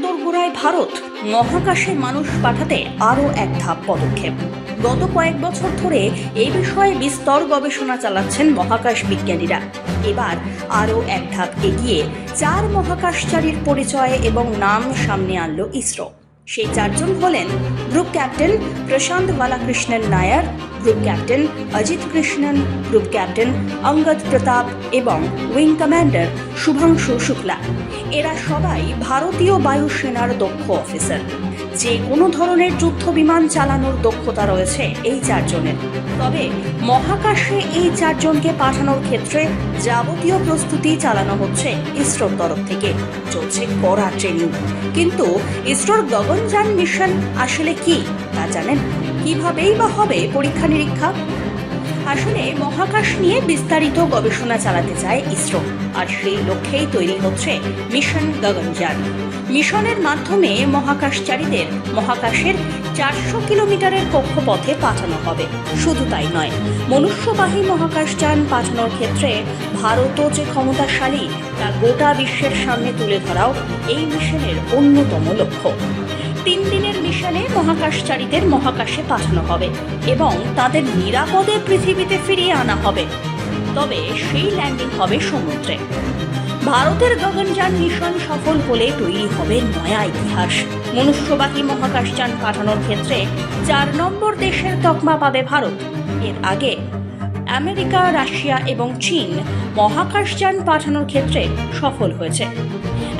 নেয় ভারত, মহাকাশে মানুষ পাঠাতে আরও এক ধাপ পদক্ষেপ। গত কয়েক বছর ধরে এই বিষয়ে বিস্তর গবেষণা চালাচ্ছেন মহাকাশ বিজ্ঞানীরা। এবার আরও এক ধাপ এগিয়ে চার মহাকাশচারীর পরিচয় এবং নাম সামনে আনল ইসরো। সেই চারজন হলেন group captain Prashanth Balakrishnan Nair, group captain Ajit Krishnan, group captain Angad Pratap এবং উইং কমান্ডার শুভাংশু শুক্লা। এরা সবাই ভারতীয় বায়ুসেনার দক্ষ অফিসার। যে কোনো ধরনের যুদ্ধ বিমান চালানোর দক্ষতা রয়েছে এই চারজনের। তবে মহাকাশে এই চারজনকে পাঠানোর ক্ষেত্রে যাবতীয় প্রস্তুতি চালানো হচ্ছে ইসরোর তরফ থেকে। চলছে কড়া ট্রেনিং। কিন্তু ইসরোর গগনযান মিশন আসলে কি, তা জানেন? কিভাবেই বা হবে পরীক্ষা নিরীক্ষা? আসলে মহাকাশ নিয়ে বিস্তারিত গবেষণা চালাতে চায় ইসরো, আর সেই লক্ষ্যেই তৈরি হচ্ছে মিশন গগনযান। মিশনের মাধ্যমে মহাকাশচারীদের, মহাকাশের চারশো কিলোমিটারের কক্ষপথে পাঠানো হবে। শুধু তাই নয়, মনুষ্যবাহী মহাকাশযান পাঠানোর ক্ষেত্রে ভারতও যে ক্ষমতাশালী, তা গোটা বিশ্বের সামনে তুলে ধরাও এই মিশনের অন্যতম লক্ষ্য। তিন দিনের মিশনে মহাকাশচারীদের মহাকাশে পাঠানো হবে এবং তাদের নিরাপদে পৃথিবীতে ফিরিয়ে আনা হবে। তবে সেই ল্যান্ডিং হবে সমুদ্রে। ভারতের গগনযান মিশন সফল হলে তৈরি হবে নয়া ইতিহাস। মনুষ্যবাহী মহাকাশযান পাঠানোর ক্ষেত্রে চার নম্বর দেশের তকমা পাবে ভারত। এর আগে আমেরিকা, রাশিয়া এবং চীন মহাকাশযান পাঠানোর ক্ষেত্রে সফল হয়েছে।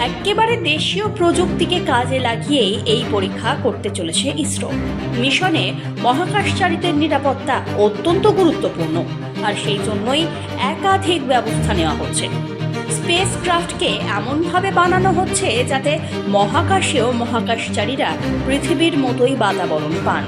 একেবারে দেশীয় প্রযুক্তিকে কাজে লাগিয়েই এই পরীক্ষা করতে চলেছে ইসরো। মিশনে মহাকাশচারীদের নিরাপত্তা অত্যন্ত গুরুত্বপূর্ণ, আর সেই জন্যই একাধিক ব্যবস্থা নেওয়া হচ্ছে। স্পেস ক্রাফটকে এমনভাবে বানানো হচ্ছে যাতে মহাকাশেও মহাকাশচারীরা পৃথিবীর মতোই বাতাবরণ পান।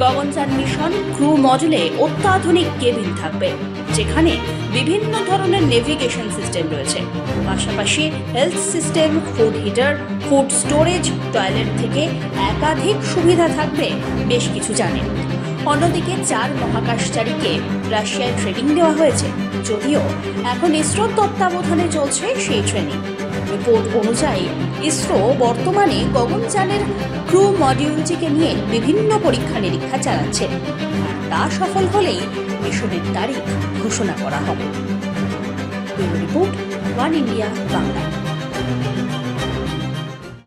গগনযান মিশন, ক্রু মডেলে অত্যাধুনিক কেবিন থাকবে, যেখানে বিভিন্ন ধরনের নেভিগেশন সিস্টেম রয়েছে। পাশাপাশি health system food heater food storage toilet থেকে একাধিক সুবিধা থাকবে, বেশ কিছু জানেন অন্যদিকে চার মহাকাশচারীকে রাশিয়ায় ট্রেনিং দেওয়া হয়েছে। যদিও এখন ইসরোর তত্ত্বাবধানে চলছে সেই ট্রেনিং রিপোর্ট অনুযায়ী, ইসরো বর্তমানে গগনযানের ক্রু মডিউলটিকে নিয়ে বিভিন্ন পরীক্ষা নিরীক্ষা চালাচ্ছে। তা সফল হলেই মিশনের তারিখ ঘোষণা করা হবে। Report, one India, Bangla.